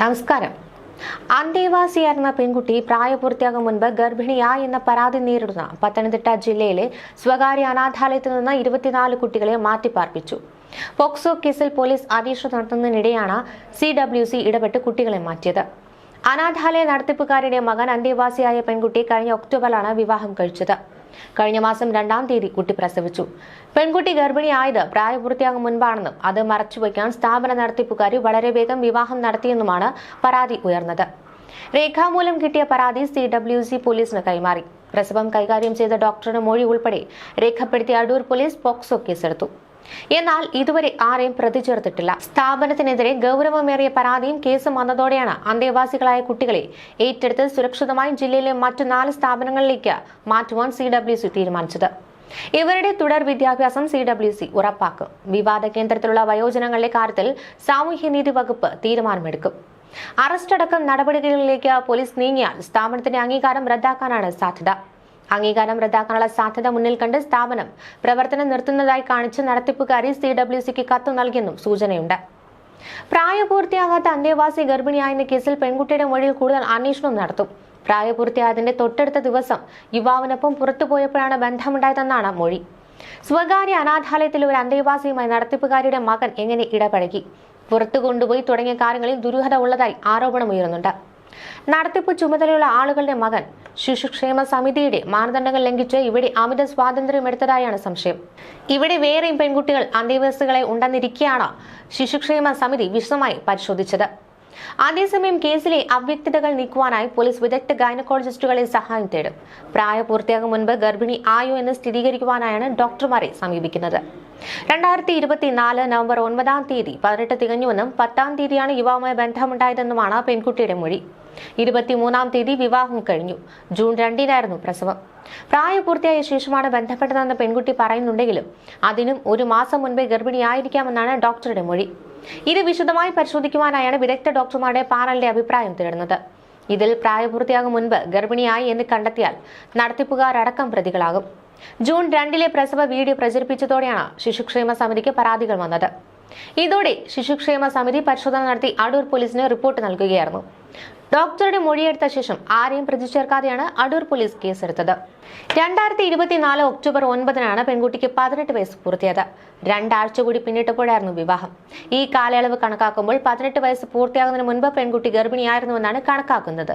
നമസ്കാരം. അന്തേവാസിയായിരുന്ന പെൺകുട്ടി പ്രായപൂർത്തിയാകും മുൻപ് ഗർഭിണിയായി എന്ന പരാതി നേരിടുന്ന പത്തനംതിട്ട ജില്ലയിലെ സ്വകാര്യ അനാഥാലയത്തിൽ നിന്ന് ഇരുപത്തിനാല് കുട്ടികളെ മാറ്റിപ്പാർപ്പിച്ചു. പോക്സോ കേസിൽ പോലീസ് അന്വേഷണം നടത്തുന്നതിനിടെയാണ് സി ഡബ്ല്യു സി ഇടപെട്ട് കുട്ടികളെ മാറ്റിയത്. അനാഥാലയ നടത്തിപ്പുകാരുടെ മകൻ അന്തേവാസിയായ പെൺകുട്ടി കഴിഞ്ഞ ഒക്ടോബറിലാണ് വിവാഹം കഴിച്ചത്. കഴിഞ്ഞ മാസം രണ്ടാം തീയതി കുട്ടി പ്രസവിച്ചു. പെൺകുട്ടി ഗർഭിണിയായത് പ്രായപൂർത്തിയാകും മുൻപാണെന്നും അത് മറച്ചുവെക്കാൻ സ്ഥാപന നടത്തിപ്പുകാരി വളരെ വേഗം വിവാഹം നടത്തിയെന്നുമാണ് പരാതി ഉയർന്നത്. രേഖാമൂലം കിട്ടിയ പരാതി സി ഡബ്ല്യു സി പോലീസിന് കൈമാറി. പ്രസവം കൈകാര്യം ചെയ്ത ഡോക്ടറുടെ മൊഴി ഉൾപ്പെടെ രേഖപ്പെടുത്തിയ അടൂർ പോലീസ് പോക്സോ കേസെടുത്തു. എന്നാൽ ഇതുവരെ ആരെയും പ്രതി ചേർത്തിട്ടില്ല സ്ഥാപനത്തിനെതിരെ ഗൗരവമേറിയ പരാതിയും കേസും വന്നതോടെയാണ് അന്തേവാസികളായ കുട്ടികളെ ഏറ്റെടുത്ത് സുരക്ഷിതമായി ജില്ലയിലെ മറ്റു നാല് സ്ഥാപനങ്ങളിലേക്ക് മാറ്റുവാൻ സി ഡബ്ല്യു സി തീരുമാനിച്ചത്. ഇവരുടെ തുടർ വിദ്യാഭ്യാസം സി ഡബ്ല്യു സി ഉറപ്പാക്കും. വിവാദ കേന്ദ്രത്തിലുള്ള വയോജനങ്ങളുടെ കാര്യത്തിൽ സാമൂഹ്യനീതി വകുപ്പ് തീരുമാനമെടുക്കും. അറസ്റ്റ് അടക്കം നടപടികളിലേക്ക് പോലീസ് നീങ്ങിയാൽ സ്ഥാപനത്തിന്റെ അംഗീകാരം റദ്ദാക്കാനാണ് സാധ്യത. അംഗീകാരം റദ്ദാക്കാനുള്ള സാധ്യത മുന്നിൽ കണ്ട് സ്ഥാപനം പ്രവർത്തനം നിർത്തുന്നതായി കാണിച്ച് നടത്തിപ്പുകാരി സി ഡബ്ല്യു സിക്ക് കത്ത് നൽകിയെന്നും സൂചനയുണ്ട്. പ്രായപൂർത്തിയാകാത്ത അന്തേവാസി ഗർഭിണിയായെന്ന കേസിൽ പെൺകുട്ടിയുടെ മൊഴിയിൽ കൂടുതൽ അന്വേഷണം നടത്തും. പ്രായപൂർത്തിയായതിന്റെ തൊട്ടടുത്ത ദിവസം യുവാവിനൊപ്പം പുറത്തുപോയപ്പോഴാണ് ബന്ധമുണ്ടായതെന്നാണ് മൊഴി. സ്വകാര്യ അനാഥാലയത്തിലെ ഒരു അന്തേവാസിയുമായി നടത്തിപ്പുകാരിയുടെ മകൻ എങ്ങനെ ഇടപഴകി? പുറത്തു കൊണ്ടുപോയി തുടങ്ങിയ കാര്യങ്ങളിൽ ദുരൂഹത ഉള്ളതായി ആരോപണമുയരുന്നുണ്ട്. നടത്തിപ്പ് ചുമതലയുള്ള ആളുകളുടെ മകൻ ശിശുക്ഷേമ സമിതിയുടെ മാനദണ്ഡങ്ങൾ ലംഘിച്ച് ഇവിടെ അമിത സ്വാതന്ത്ര്യം എടുത്തതായാണ് സംശയം. ഇവിടെ വേറെയും പെൺകുട്ടികൾ അന്തേവാസികളെ ഉണ്ടെന്നിരിക്കെയാണ് ശിശുക്ഷേമ സമിതി വിശദമായി പരിശോധിച്ചത്. അതേസമയം കേസിലെ അവ്യക്തതകൾ നീക്കുവാനായി പോലീസ് വിദഗ്ധ ഗൈനക്കോളജിസ്റ്റുകളെ സഹായം തേടും. പ്രായപൂർത്തിയാകും മുൻപ് ഗർഭിണി ആയോ എന്ന് സ്ഥിരീകരിക്കുവാനായാണ് ഡോക്ടർമാരെ സമീപിക്കുന്നത്. രണ്ടായിരത്തി ഇരുപത്തിനാല് നവംബർ ഒൻപതാം തീയതി പതിനെട്ട് തികഞ്ഞുവെന്നും പത്താം തീയതിയാണ് യുവാവുമായി ബന്ധമുണ്ടായതെന്നുമാണ് പെൺകുട്ടിയുടെ മൊഴി. ഇരുപത്തിമൂന്നാം തീയതി വിവാഹം കഴിഞ്ഞു. ജൂൺ രണ്ടിനായിരുന്നു പ്രസവം. പ്രായപൂർത്തിയായ ശേഷമാണ് ബന്ധപ്പെട്ടതെന്ന് പെൺകുട്ടി പറയുന്നുണ്ടെങ്കിലും അതിനും ഒരു മാസം മുൻപേ ഗർഭിണിയായിരിക്കാമെന്നാണ് ഡോക്ടറുടെ മൊഴി. ഇത് വിശദമായി പരിശോധിക്കുവാനായാണ് വിദഗ്ധ ഡോക്ടർമാരുടെ പാനലിന്റെ അഭിപ്രായം തേടുന്നത്. ഇതിൽ പ്രായപൂർത്തിയാകും മുൻപ് ഗർഭിണിയായി എന്ന് കണ്ടെത്തിയാൽ നടത്തിപ്പുകാരടക്കം പ്രതികളാകും. ജൂൺ രണ്ടിലെ പ്രസവ വീഡിയോ പ്രചരിപ്പിച്ചതോടെയാണ് ശിശുക്ഷേമ സമിതിക്ക് പരാതികൾ വന്നത്. ഇതോടെ ശിശുക്ഷേമ സമിതി പരിശോധന നടത്തി അടൂർ പോലീസിന് റിപ്പോർട്ട് നൽകുകയായിരുന്നു. ഡോക്ടറുടെ മൊഴിയെടുത്ത ശേഷം ആരെയും പ്രതി ചേർക്കാതെയാണ് അടൂർ പോലീസ് കേസെടുത്തത്. രണ്ടായിരത്തി ഇരുപത്തിനാല് ഒക്ടോബർ ഒൻപതിനാണ് പെൺകുട്ടിക്ക് പതിനെട്ട് വയസ്സ് പൂർത്തിയായത്. രണ്ടാഴ്ച കൂടി പിന്നിട്ടപ്പോഴായിരുന്നു വിവാഹം. ഈ കാലയളവ് കണക്കാക്കുമ്പോൾ പതിനെട്ട് വയസ്സ് പൂർത്തിയാകുന്നതിന് മുൻപ് പെൺകുട്ടി ഗർഭിണിയായിരുന്നുവെന്നാണ് കണക്കാക്കുന്നത്.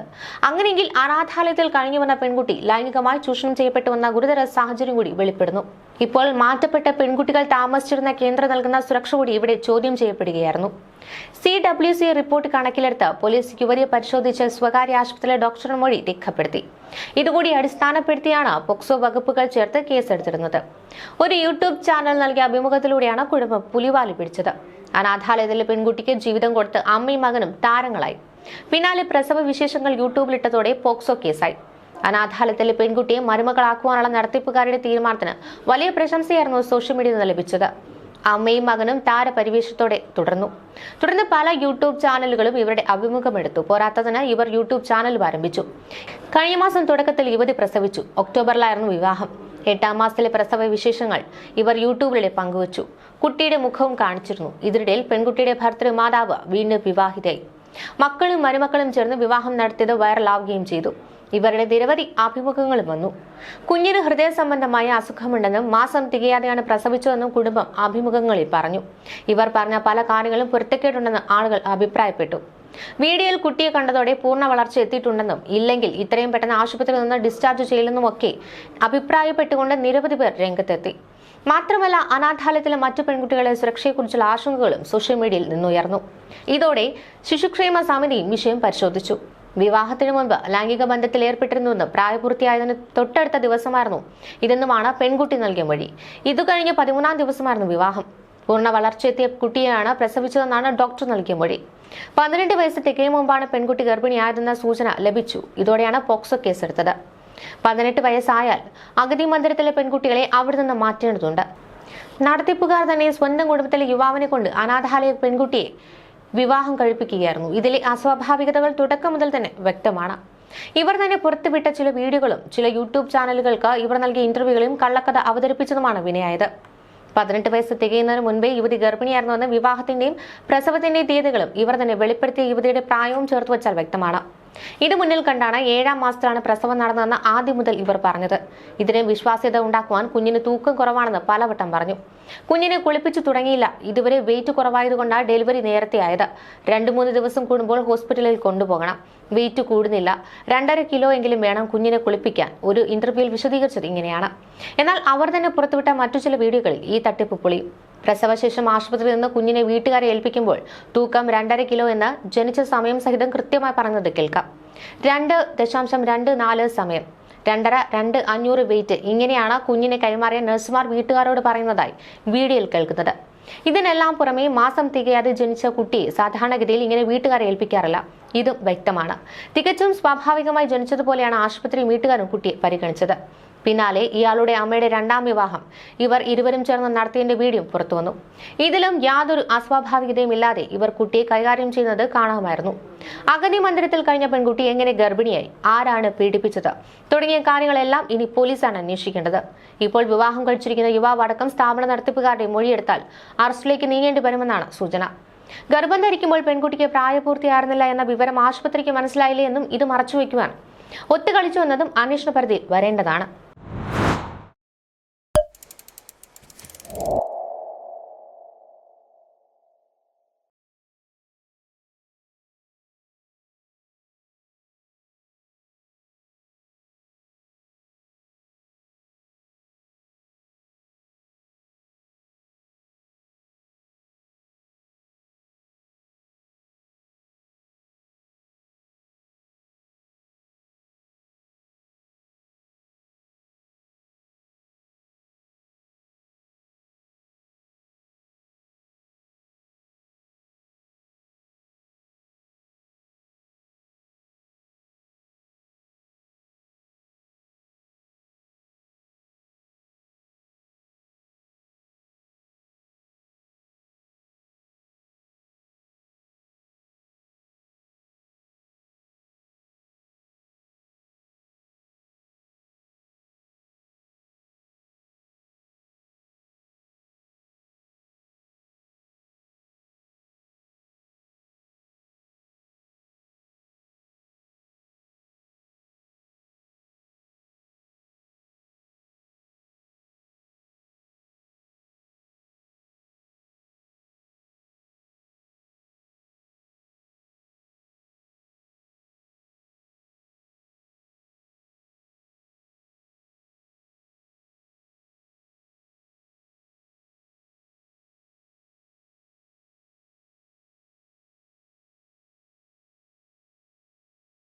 അങ്ങനെയെങ്കിൽ അനാഥാലയത്തിൽ കഴിഞ്ഞു വന്ന പെൺകുട്ടി ലൈംഗികമായി ചൂഷണം ചെയ്യപ്പെട്ടുവെന്ന ഗുരുതര സാഹചര്യം കൂടി വെളിപ്പെടുന്നു. ഇപ്പോൾ മാറ്റപ്പെട്ട പെൺകുട്ടികൾ താമസിച്ചിരുന്ന കേന്ദ്രം നൽകുന്ന സുരക്ഷ കൂടി ഇവിടെ ചോദ്യം ചെയ്യപ്പെടുകയായിരുന്നു. സി ഡബ്ല്യു സി റിപ്പോർട്ട് കണക്കിലെടുത്ത് പോലീസ് യുവതിയെ പരിശോധിച്ച് സ്വകാര്യ ആശുപത്രിയിലെ ഡോക്ടറുടെ മൊഴി രേഖപ്പെടുത്തി. ഇതുകൂടി അടിസ്ഥാനപ്പെടുത്തിയാണ് പോക്സോ വകുപ്പുകൾ ചേർത്ത് കേസെടുത്തിരുന്നത്. ഒരു യൂട്യൂബ് ചാനൽ നൽകിയ അഭിമുഖത്തിലൂടെയാണ് കുടുംബം പുലിവാലി പിടിച്ചത്. അനാഥാലയത്തിലെ പെൺകുട്ടിക്ക് ജീവിതം കൊടുത്ത് അമ്മയും മകനും താരങ്ങളായി. പിന്നാലെ പ്രസവ വിശേഷങ്ങൾ യൂട്യൂബിലിട്ടതോടെ പോക്സോ കേസായി. അനാഥാലയത്തിലെ പെൺകുട്ടിയെ മരുമകളാക്കുവാനുള്ള നടത്തിപ്പുകാരുടെ തീരുമാനത്തിന് വലിയ പ്രശംസയായിരുന്നു സോഷ്യൽ മീഡിയയിൽ നിന്ന് ലഭിച്ചത്. അമ്മയും മകനും താരപരിവേഷത്തോടെ തുടർന്നു. തുടർന്ന് പല യൂട്യൂബ് ചാനലുകളും ഇവരുടെ അഭിമുഖമെടുത്തു. പോരാത്തതിന് ഇവർ യൂട്യൂബ് ചാനലും ആരംഭിച്ചു. കഴിഞ്ഞ മാസം തുടക്കത്തിൽ യുവതി പ്രസവിച്ചു. ഒക്ടോബറിലായിരുന്നു വിവാഹം. എട്ടാം മാസത്തിലെ പ്രസവ വിശേഷങ്ങൾ ഇവർ യൂട്യൂബിലൂടെ പങ്കുവച്ചു. കുട്ടിയുടെ മുഖവും കാണിച്ചിരുന്നു. ഇതിനിടയിൽ പെൺകുട്ടിയുടെ ഭർത്തൃ മാതാവ് വീണ്ടും വിവാഹിതയായി. മക്കളും മരുമക്കളും ചേർന്ന് വിവാഹം നടത്തിയത് വൈറലാവുകയും ചെയ്തു. ഇവരുടെ നിരവധി അഭിമുഖങ്ങളും വന്നു. കുഞ്ഞിന് ഹൃദയ സംബന്ധമായ അസുഖമുണ്ടെന്നും മാസം തികയാതെയാണ് പ്രസവിച്ചതെന്നും കുടുംബം അഭിമുഖങ്ങളിൽ പറഞ്ഞു. ഇവർ പറഞ്ഞ പല കാര്യങ്ങളും പൊരുത്തക്കേടുണ്ടെന്ന് ആളുകൾ അഭിപ്രായപ്പെട്ടു. വീഡിയോയിൽ കുട്ടിയെ കണ്ടതോടെ പൂർണ വളർച്ച എത്തിയിട്ടുണ്ടെന്നും ഇല്ലെങ്കിൽ ഇത്രയും പെട്ടെന്ന് ആശുപത്രിയിൽ നിന്ന് ഡിസ്ചാർജ് ചെയ്യില്ലെന്നും ഒക്കെ അഭിപ്രായപ്പെട്ടുകൊണ്ട് നിരവധി പേർ രംഗത്തെത്തി. മാത്രമല്ല അനാഥാലയത്തിലെ മറ്റു പെൺകുട്ടികളുടെ സുരക്ഷയെക്കുറിച്ചുള്ള ആശങ്കകളും സോഷ്യൽ മീഡിയയിൽ നിന്നുയർന്നു. ഇതോടെ ശിശുക്ഷേമ സമിതിയും വിഷയം പരിശോധിച്ചു. വിവാഹത്തിന് മുൻപ് ലൈംഗിക ബന്ധത്തിൽ ഏർപ്പെട്ടിരുന്നുവെന്ന് പ്രായപൂർത്തിയായതിന് തൊട്ടടുത്ത ദിവസമായിരുന്നു ഇതെന്നുമാണ് പെൺകുട്ടി നൽകിയ മൊഴി. ഇതു കഴിഞ്ഞ് പതിമൂന്നാം ദിവസമായിരുന്നു വിവാഹം. പൂർണ വളർച്ചയെത്തിയ കുട്ടിയെയാണ് പ്രസവിച്ചതെന്നാണ് ഡോക്ടർ നൽകിയ മൊഴി. പന്ത്രണ്ട് വയസ്സ് തികയും മുമ്പാണ് പെൺകുട്ടി ഗർഭിണിയായതെന്ന സൂചന ലഭിച്ചു. ഇതോടെയാണ് പോക്സോ കേസെടുത്തത്. പതിനെട്ട് വയസ്സായാൽ അഗതി മന്ദിരത്തിലെ പെൺകുട്ടികളെ അവിടെ നിന്ന് മാറ്റേണ്ടതുണ്ട്. നടത്തിപ്പുകാർ തന്നെ സ്വന്തം കുടുംബത്തിലെ യുവാവിനെ കൊണ്ട് അനാഥാലയ പെൺകുട്ടിയെ വിവാഹം കഴിപ്പിക്കുകയായിരുന്നു. ഇതിലെ അസ്വാഭാവികതകൾ തുടക്കം മുതൽ തന്നെ വ്യക്തമാണ്. ഇവർ തന്നെ പുറത്തുവിട്ട ചില വീഡിയോകളും ചില യൂട്യൂബ് ചാനലുകൾക്ക് ഇവർ നൽകിയ ഇന്റർവ്യൂകളും കള്ളക്കഥ അവതരിപ്പിച്ചതുമാണ് വിനയായത്. പതിനെട്ട് വയസ്സ് തികയുന്നതിന് മുൻപേ യുവതി ഗർഭിണിയായിരുന്നുവെന്ന് വിവാഹത്തിന്റെയും പ്രസവത്തിന്റെയും തീയതികളും ഇവർ തന്നെ വെളിപ്പെടുത്തിയ യുവതിയുടെ പ്രായവും ചേർത്ത് വച്ചാൽ വ്യക്തമാണ്. ഇത് മുന്നിൽ കണ്ടാണ് ഏഴാം മാസത്തിലാണ് പ്രസവം നടന്നതെന്ന് ആദ്യം മുതൽ ഇവർ പറഞ്ഞത്. ഇതിനെ വിശ്വാസ്യത ഉണ്ടാക്കുവാൻ കുഞ്ഞിന് തൂക്കം കുറവാണെന്ന് പലവട്ടം പറഞ്ഞു. കുഞ്ഞിനെ കുളിപ്പിച്ചു തുടങ്ങിയില്ല. ഇതുവരെ വെയിറ്റ് കുറവായതുകൊണ്ടാണ് ഡെലിവറി നേരത്തെ ആയത്. രണ്ടു മൂന്ന് ദിവസം കൂടുമ്പോൾ ഹോസ്പിറ്റലിൽ കൊണ്ടുപോകണം. വെയിറ്റ് കൂടുന്നില്ല. രണ്ടര കിലോ എങ്കിലും വേണം കുഞ്ഞിനെ കുളിപ്പിക്കാൻ. ഒരു ഇന്റർവ്യൂവിൽ വിശദീകരിച്ചത് ഇങ്ങനെയാണ്. എന്നാൽ അവർ തന്നെ പുറത്തുവിട്ട മറ്റു ചില വീഡിയോകളിൽ ഈ തട്ടിപ്പ് പൊളിയും. പ്രസവശേഷം ആശുപത്രിയിൽ നിന്ന് കുഞ്ഞിനെ വീട്ടുകാരെ ഏൽപ്പിക്കുമ്പോൾ തൂക്കം രണ്ടര കിലോ എന്ന് ജനിച്ച സമയം സഹിതം കൃത്യമായി പറഞ്ഞത് കേൾക്കാം. രണ്ട് ദശാംശം രണ്ട് നാല് സമയം. രണ്ടര രണ്ട് അഞ്ഞൂറ് വെയിറ്റ് ഇങ്ങനെയാണ് കുഞ്ഞിനെ കൈമാറിയ നഴ്സുമാർ വീട്ടുകാരോട് പറയുന്നതായി വീഡിയോയിൽ കേൾക്കുന്നത്. ഇതിനെല്ലാം പുറമെ മാസം തികയാതെ ജനിച്ച കുട്ടി സാധാരണഗതിയിൽ ഇങ്ങനെ വീട്ടുകാരെ ഏൽപ്പിക്കാറില്ല. ഇതും വ്യക്തമാണ്. തികച്ചും സ്വാഭാവികമായി ജനിച്ചതുപോലെയാണ് ആശുപത്രി വീട്ടുകാരും കുട്ടിയെ പരിഗണിച്ചത്. പിന്നാലെ ഇയാളുടെ അമ്മയുടെ രണ്ടാം വിവാഹം. ഇവർ ഇരുവരും ചേർന്ന് നടത്തിയതിന്റെ വീഡിയോ പുറത്തുവന്നു ഇതിലും യാതൊരു അസ്വാഭാവികതയും ഇല്ലാതെ ഇവർ കുട്ടിയെ കൈകാര്യം ചെയ്യുന്നത് കാണാമായിരുന്നു. അഗതി മന്ദിരത്തിൽ കഴിഞ്ഞ പെൺകുട്ടി എങ്ങനെ ഗർഭിണിയായി? ആരാണ് പീഡിപ്പിച്ചത്? തുടങ്ങിയ കാര്യങ്ങളെല്ലാം ഇനി പോലീസാണ് അന്വേഷിക്കേണ്ടത്. ഇപ്പോൾ വിവാഹം കഴിച്ചിരിക്കുന്ന യുവാവ് അടക്കം സ്ഥാപന നടത്തിപ്പുകാരുടെ മൊഴിയെടുത്താൽ അറസ്റ്റിലേക്ക് നീങ്ങേണ്ടി വരുമെന്നാണ് സൂചന. ഗർഭം ധരിക്കുമ്പോൾ പെൺകുട്ടിക്ക് പ്രായപൂർത്തിയായിരുന്നില്ല എന്ന വിവരം ആശുപത്രിക്ക് മനസ്സിലായില്ലേ എന്നും ഇത് മറച്ചുവെക്കുവാൻ. ഒത്തുകളിച്ചു എന്നതും അന്വേഷണ പരിധിയിൽ വരേണ്ടതാണ്.